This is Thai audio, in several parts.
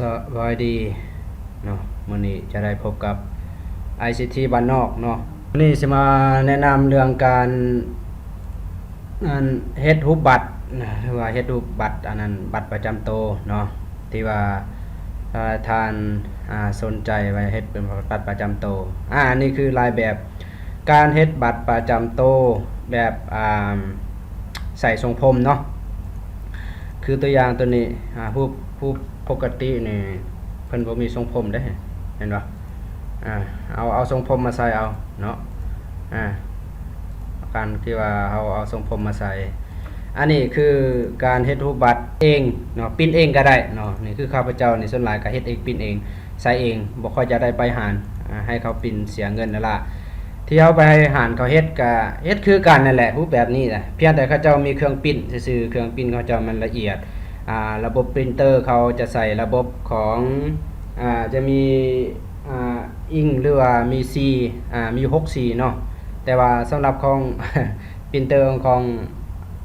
สวัสดีเนาะมื้อนี้จะได้พบกับ ICT บ้านนอกเนาะวันนี้สิมาแนะนำเรื่องการอันเฮ็ดรูปบัตรนะหรือว่าเฮ็ดรูปบัตรอันนั้นบัตรประจำตัวเนาะที่ว่าถ้าทานอ่าสนใจไว้เฮ็ดเป็นบัตรประจำตัวอ่านี่คือรายแบบการเฮ็ดบัตรประจำตัวแบบอ่าใส่ทรงผมเนาะคือตัวอย่างตัวนี้อ่าผู้ผู้ ปกตินี่เพิ่นบ่มีทรงผมเด้เห็นบ่อ่าเอาเอาทรงผมมาใส่เอาเนาะอ่าการที่ว่าเอาเอาทรงผมมาใส่ อันนี้คือการเฮ็ดรูปบัตรเองเนาะปิ้นเองก็ได้เนาะนี่คือข้าพเจ้านี่ส่วนหลายก็เฮ็ดเองปิ้นเองใส่เองบ่ค่อยจะได้ไปหารให้เขาปิ้นเสียเงินนั่นล่ะที่เอาไปให้หารเขาเฮ็ดก็เฮ็ดคือกันนั่นแหละรูปแบบนี้แหละเพียงแต่เขาเจ้ามีเครื่องปิ้นซื่อๆเครื่องปิ้นเขาเจ้ามันละเอียด ระบบปรินเตอร์เขาจะใส่ระบบของอจะมีอิงหรือว่ามี C อ่ามี6 C เนาะแต่ว่าสำหรับของปรินเตอร์ของ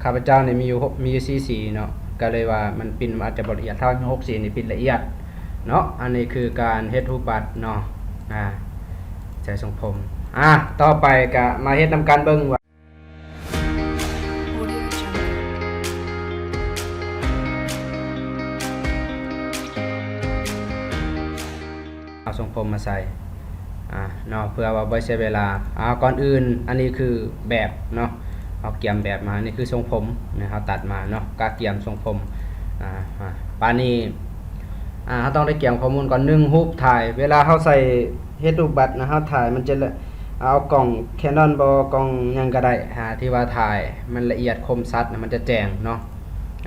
ข้าพเจ้าเนี่ยมีอยู่มีอยู่4 C เนาะก็เลยว่ามันปินอาจจะบ่ละเอียดเท่า6 C นี่ปิ้นละเอียดเนาะอันนี้คือการเฮ็ดรูปบัตรเนาะอ่าใส่ทรงผมอะต่อไปก็มาเฮ็ดนำการเบิ่งว่า ทรงผมมาใส่อ่าเนาะเพื่อว่าบ่เสียเวลาอ่าก่อนอื่นอันนี้คือแบบเนาะเอาเกี่ยมแบบมานี่คือทรงผมนะครับตัดมาเนาะกาเกี่ยมทรงผมอ่าปานี้อ่าเราต้องได้เกี่ยมข้อมูลก่อนหนึ่งรูปถ่าย เวลาเราใส่เฮ็ดรูปบัตรนะเราถ่ายมันจะละเอากล่อง Canon บ่กล่องยังก็ได้หาที่ว่าถ่ายมันละเอียดคมชัดนะมันจะแจ้งเนาะ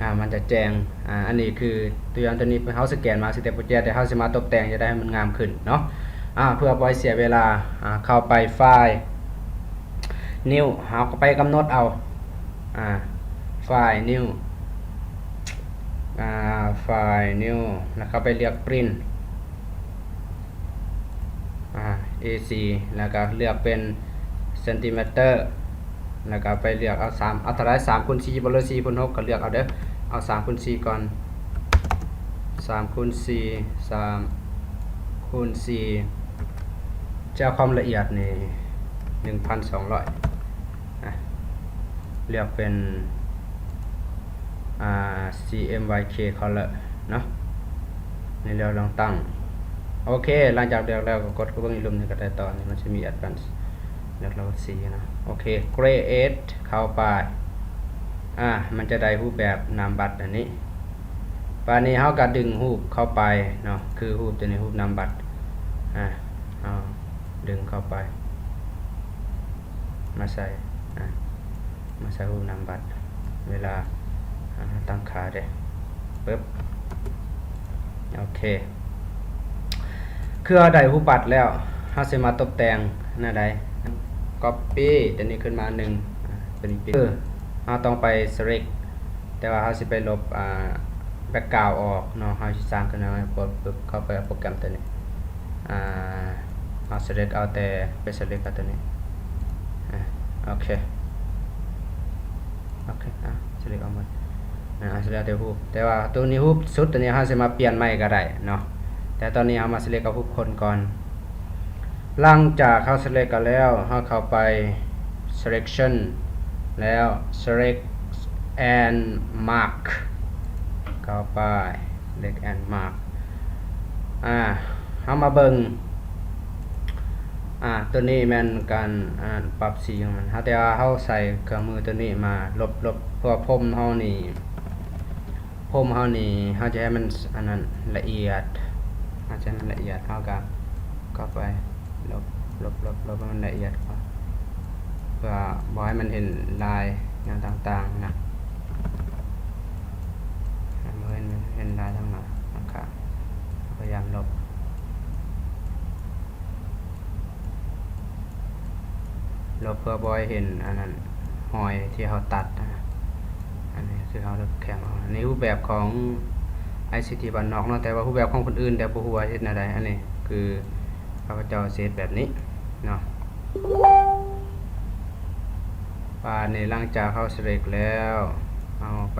อ่ามันจะแจ้งอ่าอันนี้คือตัวอย่างตัวนี้เฮาสแกนมาสิแต่โปรเจกต์แต่เฮาสิมาตกแต่งจะได้ให้มันงามขึ้นเนาะอ่าเพื่อบ่ให้เสียเวลาอ่าเข้าไปไฟล์ new เฮาก็ไปกำหนดเอาอ่าไฟล์ new อ่าไฟล์ new แล้วก็ไปเลือก print อ่า AC แล้วก็เลือกเป็นเซนติเมตรแล้วก็ไปเลือกเอา3อาเท่าไหร่3คูณ4บ่เลย4คูณ6ก็เลือกเอาเด้อ เอา3คูณ4ก่อน3คูณ4 3คูณ4จะเอาความละเอียดนี่1,200อะเลือกเป็น CMYK color เนาะในเราลองตั้ง โอเค หลังจากเลือกแล้วก็กดเข้าเบิ่งอีกรูปหนึงก็ได้ต่อนี่มันจะมี advance เลือกแล้วก็สีนะ โอเค create เข้าไป อ่ามันจะได้รูปแบบนามบัตรอันนี้ปานนี้เฮาก็ดึงรูปเข้าไปเนาะคือรูปตัวนี้รูปนามบัตรอ่าเอาดึงเข้าไป มาใส่อ่ามาใส่รูปนามบัตรเวลาตั้งค่าเด้ปึ๊บโอเคคือเอาได้รูปบัตรแล้วเฮาสิมาตกแต่งหน้าใด copy ตัวนี้ขึ้นมาหนึ่งอ่าตัวนี้ปิดเออ เฮาต้องไป select แต่ว่าเฮาสิไปลบอ่า background ออกเนาะเฮาสิสร้างขึ้นมาให้กดปึ๊บเข้าไปโปรแกรมตัวนี้อ่าเฮา select เอาแต่ไป select เอาตัวนี้อโอเคโอเคอะ select เอาหมดนะอะ select แต่รูปแต่ว่าตัวนี้รูปสุดตัวนี้เฮาสิมาเปลี่ยนใหม่ก็ได้เนาะแต่ตอนนี้เฮามา select เอารูปคนก่อนหลังจากเข้า select กันแล้วเฮาเข้าไป selection แล้ว select and mark เข้าไป select and mark อ่าเฮามาเบิ่งอ่าตัวนี้แม่นการอ่าปรับสีของมันเฮาแต่ว่าเฮาใส่เครื่องมือตัวนี้มาลบลบเพราะว่าผมเฮานี่ผมเฮานี่เฮาจะให้มันอันนั้นละเอียดเฮาจะให้มันละเอียดเฮาก็เข้าไปลบลบลบลบมันละเอียดก่อน เพื่อบอกให้มันเห็นลายงานต่างๆนะให้มันเห็นเห็นลายทั้งหน้านะครับพยายามลบลบเพื่อบอยเห็นอันนั้นหอยที่เขาตัดนะอันนี้คือเขาเลือกแข่งเอาอันนี้รูปแบบของ ICT บ้านนอกเนาะแต่ว่ารูปแบบของคนอื่นแต่บ่ฮู้ว่าเฮ็ดแนวใดอันนี้คือข้าพเจ้าเซตแบบนี้เนาะ ปาในหลังจากเข้าสเรกแล้ว เอาไป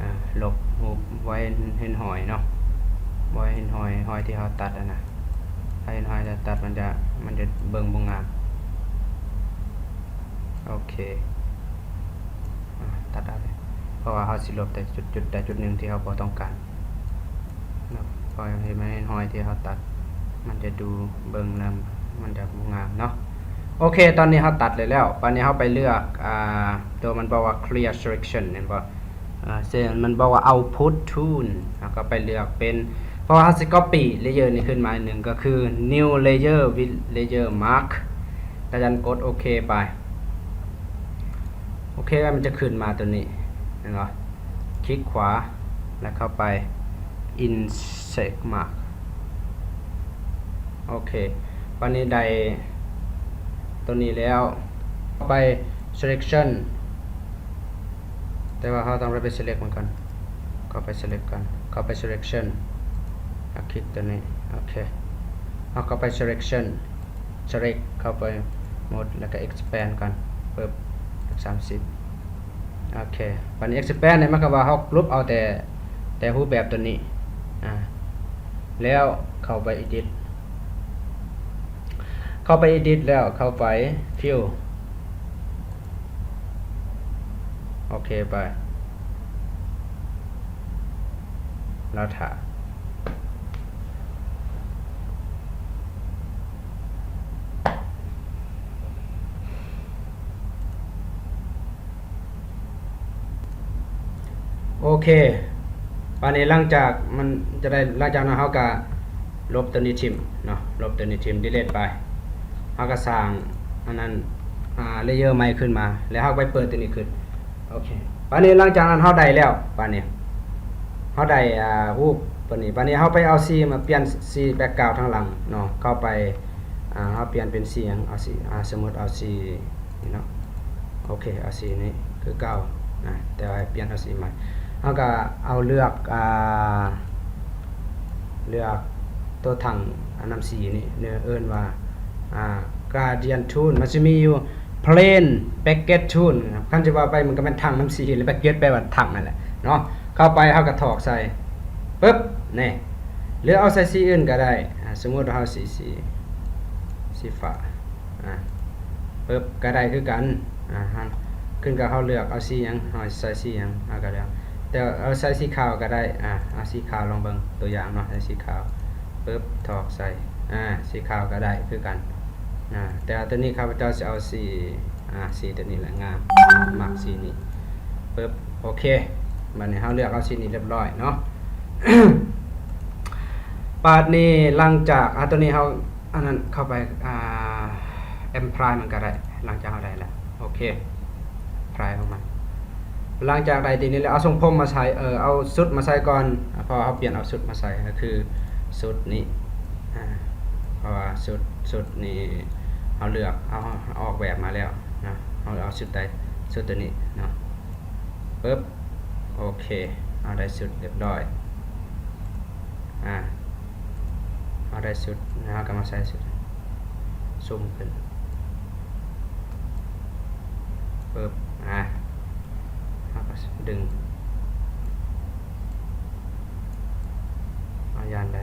อ่าลบหูปไว้เห็นหอยเนาะไว้หินหอยหอยที่เขาตัดนะถ้าเห็นหอยจะตัดมันจะมันจะเบิ่งบ่งามโอเคอตัดได้เพราะว่าเขาสิลบแต่จุดจุดใดจุดหนึ่งที่เขาบ่ต้องการนะพอเห็นไหมหอยที่เขาตัด มันจะดูเบิ่งแล้วมันจะบ่งามเนาะ โอเค ตอนนี้เขาตัดเลยแล้วตอนนี้เขาไปเลือกอ่าตัวมันบอกว่า clear selection เห็นป่ะอ่าเส้นมันบอกว่า output tune แล้วก็ไปเลือกเป็นเพราะว่าเขาจะ copy layer นี้ขึ้นมาอันหนึ่งก็คือ new layer with layer mark แต่ยันกดโอเคไป โอเคแล้วมันจะขึ้นมาตัวนี้เห็นปะคลิกขวาแล้วเข้าไป insert mark โอเค วันนี้ได้ ตัวนี้แล้วไป selection แต่ว่าเราต้องไป select มันก่อนเข้าไป select ก่อนเข้าไป selection แล้วคลิกตัวนี้โอเคเอาเข้าไป selection select เข้าไปหมดแล้วก็ expand ก่อนเปิดสามสิบโอเควันนี้ expand เนี่ยมันก็ว่าเขากรุ๊ปเอาแต่แต่รูปแบบตัวนี้อ่าแล้วเข้าไป edit เข้าไป edit แล้วเข้าไป fill โอเคไป แล้วถ่าโอเควันนี้หลังจากมันจะได้หลังจากนั้นเขาก็ลบตัวนี้ทิมเนาะ ลบตัวนี้ทิม delete ไป เขาก็สร้างอันนั้นอ่าเลเยอร์ใหม่ขึ้นมา แล้วเขาไปเปิดตัวนี้ขึ้นโอเคปานนี้หลังจากนั้นเขาได้แล้วปานนี้เขาได้อ่ารูปปานนี้ปานนี้เขาไปเอาสีมาเปลี่ยนสีแบ็กกราวด์ทางหลังเนาะเข้าไปอ่าเขาเปลี่ยนเป็นสีหยังเอาสีอ่าสมมติเอาสีนี่เนาะโอเคเอาสีนี้คือเก่านะแต่ว่าเปลี่ยนเอาสีใหม่เขาก็เอาเลือกอ่าเลือกตัวถังอันน้ำสีนี่เนื้อเอิ้นว่า อ่า Guardian Tool มันจะมีอยู่ Plain Packet Tool นะครับคำจะว่าไปมันก็เป็นถังน้ำสีหรือ Packet แปลว่าถังนั่นแหละเนาะเข้าไปเฮาก็ถอกใส่ปึ๊บนี่หรือเอาใส่สีอื่นก็ได้สมมติว่าเฮาสีสีสีฟ้าอ่าปึ๊บก็ได้คือกันอ่าขึ้นกับเฮาเลือกเอาสียังเฮาใส่สียังเฮาก็เลือกแต่เอาใส่สีขาวก็ได้อ่าเอาสีขาวลองเบิ่งตัวอย่างเนาะใส่สีขาวปึ๊บถอกใส่อ่าสีขาวก็ได้คือกัน อ่าแต่ตัวนี้ข้าพเจ้าจะเอาสีอ่าสีตัวนี้แหละงามหมักสีนี้ปึ๊บโอเคบัดนี้เราเลือกเอาสีนี้เรียบร้อยเนาะปาดนี้หลังจากอ่าตัวนี้เราอันนั้นเข้าไปอ่าแอมพลายมันก็ได้หลังจากเราได้แล้วโอเคพลายของมันหลังจากได้ทีนี้แล้วเอาทรงผมมาใส่เออเอาสุดมาใส่ก่อนพอเขาเปลี่ยนเอาสุดมาใส่ก็คือสุดนี้อ่าเพราะว่าสุด สุดนี่เอาเลือกเอาเอาออกแบบมาแล้วนะเอาเอาสุดใดสุดตัวนี้เนาะปึ๊บโอเคเอาได้สุดเรียบร้อยอ่าเอาได้สุดแล้วก็มาใส่สุดซูมขึ้นปึ๊บอ่าเอาก็ดึงเอายันได้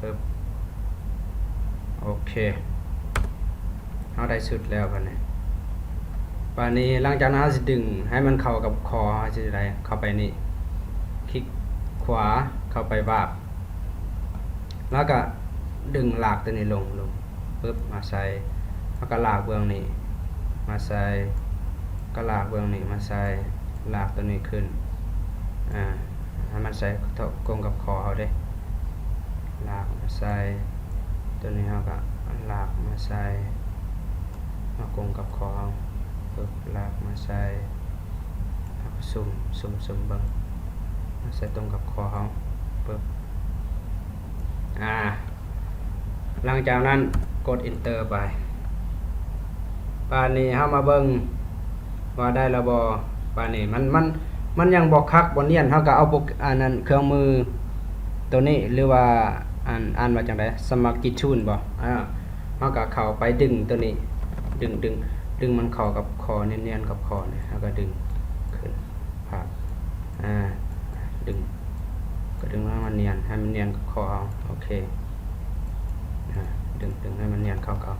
ปึ๊บ โอ เคเอาได้สุดแล้วกันเนี่ยปานนี้หลังจากนั้นเราจะดึงให้มันเข้ากับคอเราจะได้เข้าไปนี่คลิกขวาเข้าไปวาบ แล้วก็ดึงหลากตัวนี้ลงลงปึ๊บมาใส่แล้วก็หลากเบื้องนี้ มาใส่ก็หลากเบื้องนี้มาใส่หลากตัวนี้ขึ้นอ่าให้มันใส่เท่ากงกับคอเขาเด้ลากมาใส่ตัวนี้เราก็ หลากมาใส่มากงกับคองปึ๊บลากมาใส่แล้วก็ซุ่มซุ่มซุ่มเบังมาใส่ตรงกับคอเขาปึ๊บอ่าหลังจากนั้นกด enter ไปปานนี้เฮามาเบิ่งว่าได้ระบอปานนี้มันมันมันยังบ่คักบ่เนียนเฮาก็เอาปรอันนั้นเครื่องมือตัวนี้หรือว่าอ่านอ่านว่าจังไดสมัครกิทูนบ่อ่า เฮาก็เข้าไปดึงตัวนี้ ดึงดึงดึงมันเข้ากับคอเนียนๆกับคอเนี่ยแล้วก็ดึงขึ้นภาพอ่าดึง ก็ดึงให้มันเนียนให้มันเนียนกับคอเอาโอเคอ่าดึงดึงให้มันเนียนเข้าเขา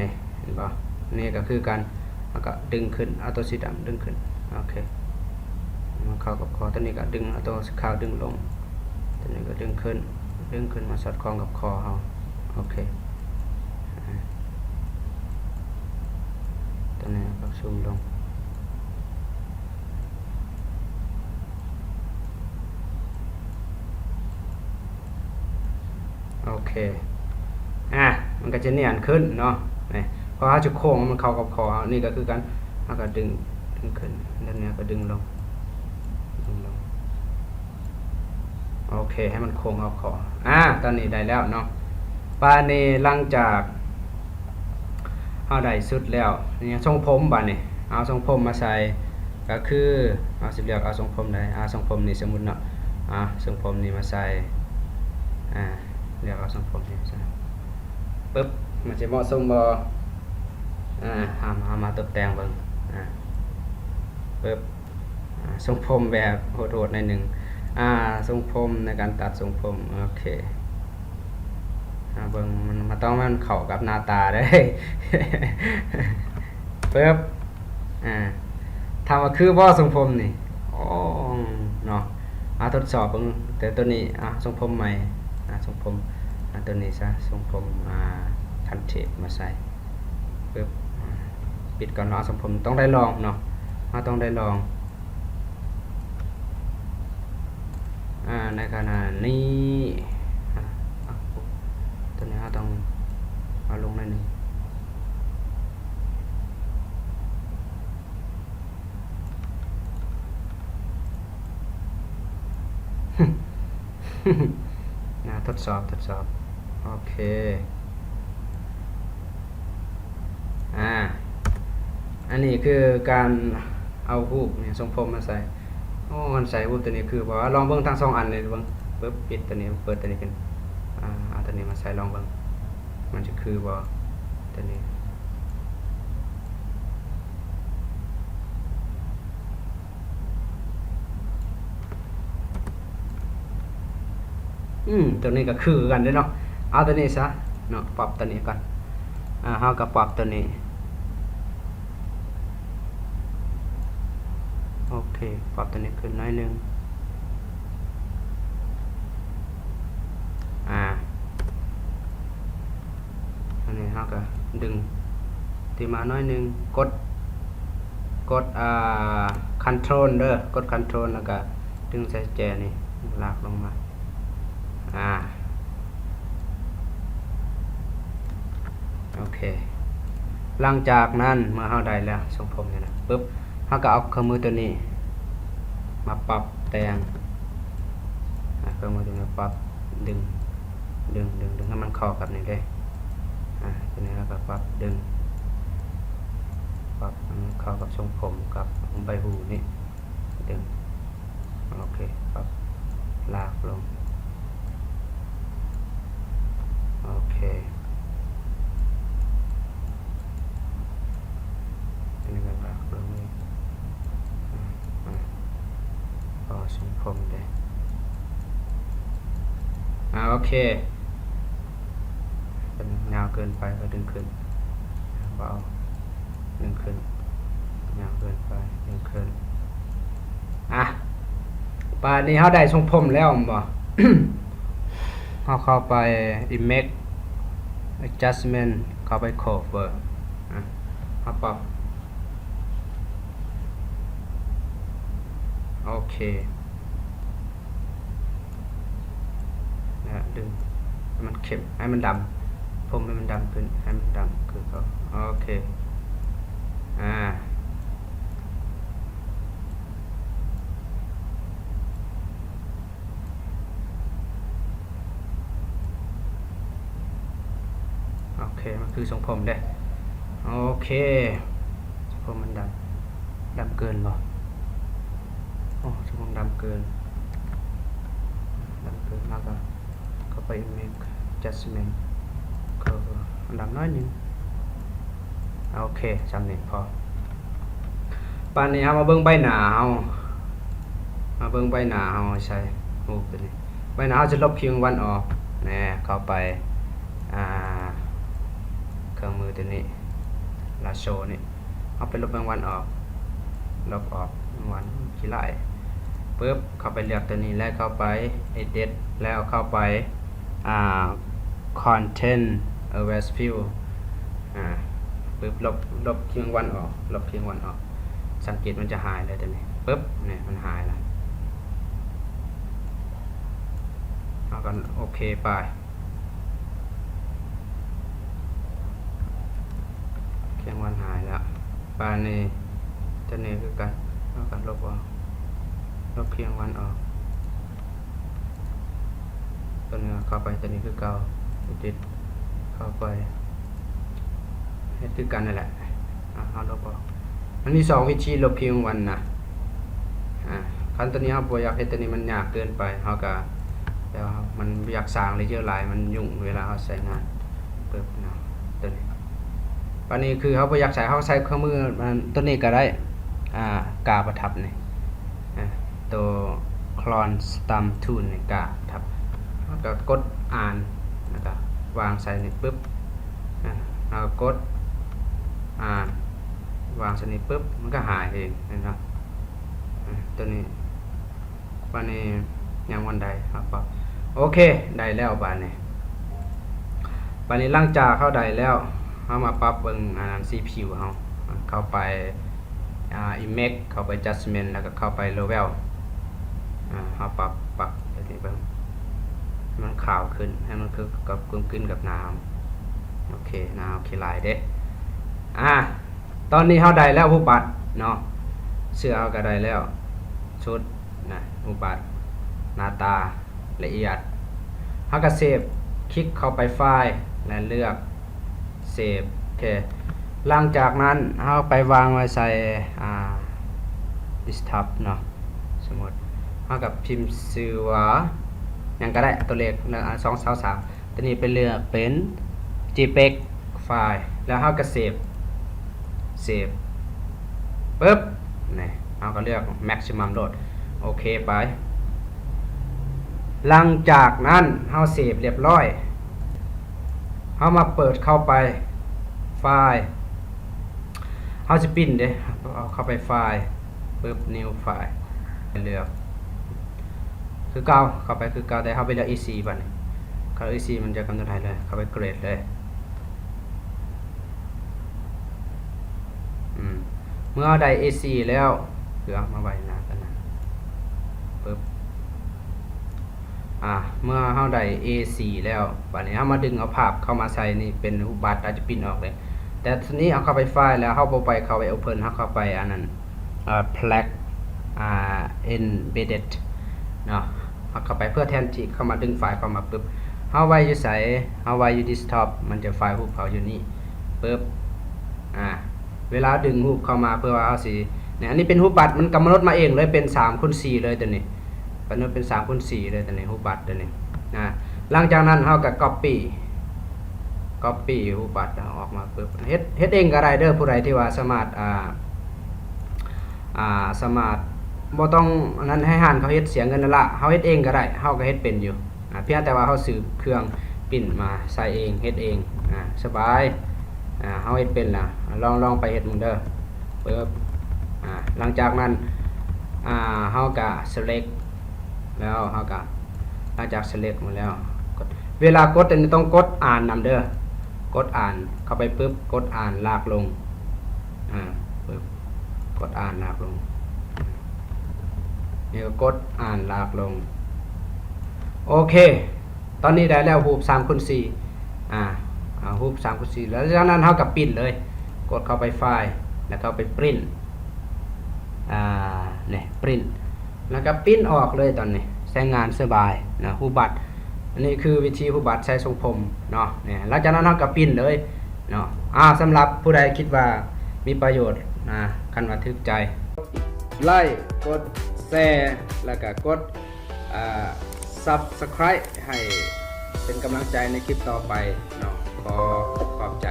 นี่เห็นป่ะนี่ก็คือการแล้วก็ดึงขึ้นเอาตัวสีดำดึงขึ้นโอเคมันเข้ากับคอตัวนี้ก็ดึงเอาตัวสีขาวดึงลงตัวนี้ก็ดึงขึ้นดึงขึ้นมาสอดคล้องกับคอเขาโอเคอ่าตัวนี้ก็ ซูมลง โอเค อะ มันก็จะเนียนขึ้นเนาะนี่เพราะว่าจะโค้งมันเข้ากับคอนี่ก็คือการมันก็ดึง ดึงขึ้นด้านนี้ก็ดึงลง ดึงลง โอเค ให้มันโค้งเอาคออะตอนนี้ได้แล้วเนาะปานนี้หลังจาก เอาได้สุดแล้วนี่ทรงผมบานนี่เอาทรงผมมาใส่ก็คือเอาสิเลือกเอาทรงผมได้เอาทรงผมนี่สมมุติเนาะอ่าทรงผมนี่มาใส่อ่าเลือกเอาทรงผมนี่ใส่ปึ๊บมันจะเหมาะสมบ่อ่าหามาหามาตกแต่งเบิ่งอ่าปึ๊บอ่าทรงผมแบบโหดๆหน่อยหนึงอ่าทรงผมในการตัดทรงผมโอเค เบิ่งมันมันต้องมันเข้ากับหน้าตาได้ปึ๊บอ่าถามว่าคือบ่ทรงผมนี่อ๋อเนาะอาทดสอบเบิ่งแต่ตัวนี้อะทรงผมใหม่อะทรงผมอะตัวนี้ซะทรงผมอ่าคันเทปมาใส่ปึ๊บปิดก่อนเนาะทรงผมต้องได้ลองเนาะเราต้องได้ลองอ่าในขณะนี้ ตัวนี้เราต้องเอาลงหน่อยหนึงนะทดสอบทดสอบ โอเค อ่า อันนี้คือการเอารูปเนี่ยทรงผมมาใส่โอ้มันใส่รูปตัวนี้คือบอกว่าลองเบิ่งทั้งสองอันเลยเบิ่งปึ๊บปิดตัวนี้เปิดตัวนี้ขึ้นอ่าเอาตัวนี้มาใส่ลองเบิ่ง มันจะคือบ่ตัวนี้อืมตัวนี้ก็คือกันเด้เนาะเอาตัวนี้ซะเนาะปรับตัวนี้ก่อนอ่าเฮาก็ปรับตัวนี้โอเคปรับตัวนี้ขึ้นน้อยหนึง อ่า อันนี้ เฮาก็ดึงที่มาน้อยหนึงกดกดอ่า control เด้อกด control แล้วก็ดึงใส่แจนี่ลากลงมาอ่าโอเค หลังจากนั้นเมื่อเฮาได้แล้วทรงผมเนี่ยนะปึ๊บเฮาก็เอาเครื่องมือตัวนี้ มาปรับแต่งเครื่องมือตัวนี้ปรับดึงดึงดึงดึงให้มันเข้ากับนี่เลย อ่าตัวนี้แล้วก็ปรับดึง ปรับเข้ากับทรงผมกับใบหูนี่ดึงโอเคปรับลากลงโอเคอันนี้ก็ลากลงนี่อ่าอ่าพอทรงผมได้อ่าโอเค ยาวเกินไปก็ดึงขึ้นเบาดึงขึ้นยาวเกินไปดึงขึ้นอะป่านนี้เขาได้ทรงผมแล้วบ่เขาเข้าไป image adjustment เข้าไป cover อะเขาปรับโอเคนะดึงมันเข้มให้มันดำ มให้มันดำขึ้นให้มันดำคือเขาโอเค อ่า โอเค มันคือทรงผมเด้โอเคทรงผมมันดำ ดำเกินบ่โอ้ทรงผมดำเกิน ดำเกินแล้วก็เข้าไป make adjustment ก็ดำน้อยหนึงโอเคจำเนี้พอปานนี้เรามาเบิ่งใบหน้าเฮามาเบิ่งใบหน้าเฮาใส่รูปตัวนี้ไว้นะเราจะลบคิววันออกนะเข้าไปอ่าเครื่องมือตัวนี้ลาโชนี่เอาไปลบแมงวันออกลบออกแมงวันขี้ไล่ปุ๊บเข้าไปเลือกตัวนี้แล้วเข้าไป edit แล้วเข้าไปอ่า content a w a s view อ่าปุ๊บลบลบเพียงวันออกลบเพียงวันออก สังเกตมันจะหายเลยแตัวนี้ปุ๊บเนี่ยมันหายแล้วเอากันโอเคไปเพียงวันหายแล้วปานนี้ตัวนี้คือกันเอากันลบออกลบเพียงวันออกตัวนี้เข้าไปตัวนี้คือเก่าติด เข้าไปเฮ็ดคือกันนั่นแหละเอาลบออกมันมีสองวิธีลบเพียงวันนะอ่าคันตัวนี้เฮาบ่อยากเฮ็ดตัวนี้มันยากเกินไปเฮาก็แล้วมันอยากสร้างเลยเยอะหลายมันยุ่งเวลาเฮาใช้งานเปึ๊บนะตัวนี้ปานนี้คือเฮาบ่อยากใช้เฮาใช้เครื่องมือมันตัวนี้ก็ได้อ่ากาประทับนี่อ่าตัวคลอนสตัมทูนนี่กาทับแล้วก็กดอ่านแล้วก็ วางใส่นี่ปุ๊บอะแล้วก็กดอ่าวางสนี่ปุ๊บมันก็หายเองนะครับอะตัวนี้วันนี้ยังวันใดครับโอเคได้แล้วบานนี้บานนี้หลังจากเข้าได้แล้วเขามาปรับเบิ่งอันนั้น CPU เขาเข้าไปอ่า image เข้าไป adjustment แล้วก็เข้าไป level อ่าเขาปรับปรับตัวนี้เบิ่ง ให้มัน ขาวขึ้น ให้มันคือกับกลมกลืนกับน้ำโอเคน้ำโอเคลายเด้อ่าตอนนี้เฮาได้แล้วผู้บัตรเนาะเสื้อเฮาก็ได้แล้ว ชุดนะผู้บัตรหน้าตาละเอียดเฮาก็เซฟคลิกเข้าไปไฟล์และเลือกเซฟโอเคหลังจากนั้นเฮาไปวางไว้ใส่อ่า desktop เนาะสมมติเฮากับพิมพ์ชื่อว่า ยังก็ได้ตัวเลขสองสาสามตัวนี้ไปเลือกเป็น JPEG ไฟล์ แล้วเราก็เซฟเซฟปึ๊บนี่เราก็เลือก maximum load โอเคไป หลังจากนั้นเราเซฟเรียบร้อยเรามาเปิดเข้าไปไฟล์เราจะปิ้นเด้เอาเข้าไปไฟล์ปึ๊บ new ไฟล์เลือก คือเก่าเข้าไปคือเก่าแต่เข้าไปเลือก EC บัดนี้เข้า EC มันจะกำหนดให้เลย เข้าไปเกรดเลยเมื่อได้ AC แล้วคือเอามาไว้หน้ากันนะปึ๊บอ่าเมื่อเฮาได้ AC แล้วบัดนี้เฮามาดึงเอาภาพเข้ามาใส่นี่เป็นรูปบัตรอาจจะปิ้นออกเลย แต่ทีนี้เอาเข้าไปไฟล์แล้วเฮาไปเข้าไป Open เฮาเข้าไปอันนั้นอ่า Plaque อ่า embedded เนาะ เอาเข้าไปเพื่อแทนที่เข้ามาดึงไฟล์เข้ามาปึ๊บเฮาไว้อยู่ไสเฮาไว้อยู่ desktop มันจะไฟล์รูปเขาอยู่นี่ปึ๊บอ่าเวลาดึงรูปเข้ามาเพื่อว่าเอาสิเนี่ยอันนี้เป็นรูปบัตรมันกำหนดมาเองเลยเป็น3คูณ4เลยตัวนี้กำหนดเป็น3คูณ4เลยตัวนี้รูปบัตรตัวนี้นะหลังจากนั้นเฮาก็ copy copy รูปบัตรออกมาปึ๊บเฮ็ดเฮ็ดเองก็ได้เด้อผู้ใดที่ว่าสามารถอ่าอ่าสามารถ บ่ต้องนั้นให้หานเขาเฮ็ดเสียเงินนั่นละเฮาเฮ็ดเองก็ได้เฮาก็เฮ็ดเป็นอยู่อ่าเพียงแต่ว่าเฮาซื้อเครื่องปิ้นมาใส่เองเฮ็ดเองอ่าสบายอ่าเฮาเฮ็ดเป็นล่ะลองลองไปเฮ็ดมึงเด้อเปิบอ่าหลังจากนั้นอ่าเฮาก็ select แล้วเฮาก็หลังจาก select หมดแล้วกดเวลากดต้องกดอ่านนำเด้อกดอ่านเข้าไปปึ๊บกดอ่านลากลงอ่าปึ๊บกดอ่านลากลง นี่ก็กดอ่านลากลง โอเค ตอนนี้ได้แล้วฮูป3คูณ4อ่อ่าฮูป3คูณ4แล้วจากนั้นเท่ากับปิ้นเลย กดเข้าไปไฟล์แล้วก็ไปปริ้นอ่าเนี่ยปริ้นแล้วก็ปริ้นออกเลยตอนนี้ใช้งานสบายนะฮูบัตรอันนี้คือวิธีฮูบัตรใช้ทรงผมเนาะเนี่ยหลังจากนั้นเท่ากับปิ้นเลยเนาะอ่าสำหรับผู้ใดคิดว่ามีประโยชน์นะคันว่าทึกใจ ไลค์กด ชร์แล้วก็กด Subscribe ให้เป็นกำลังใจในคลิปต่อไปเนาะขอขอบใจ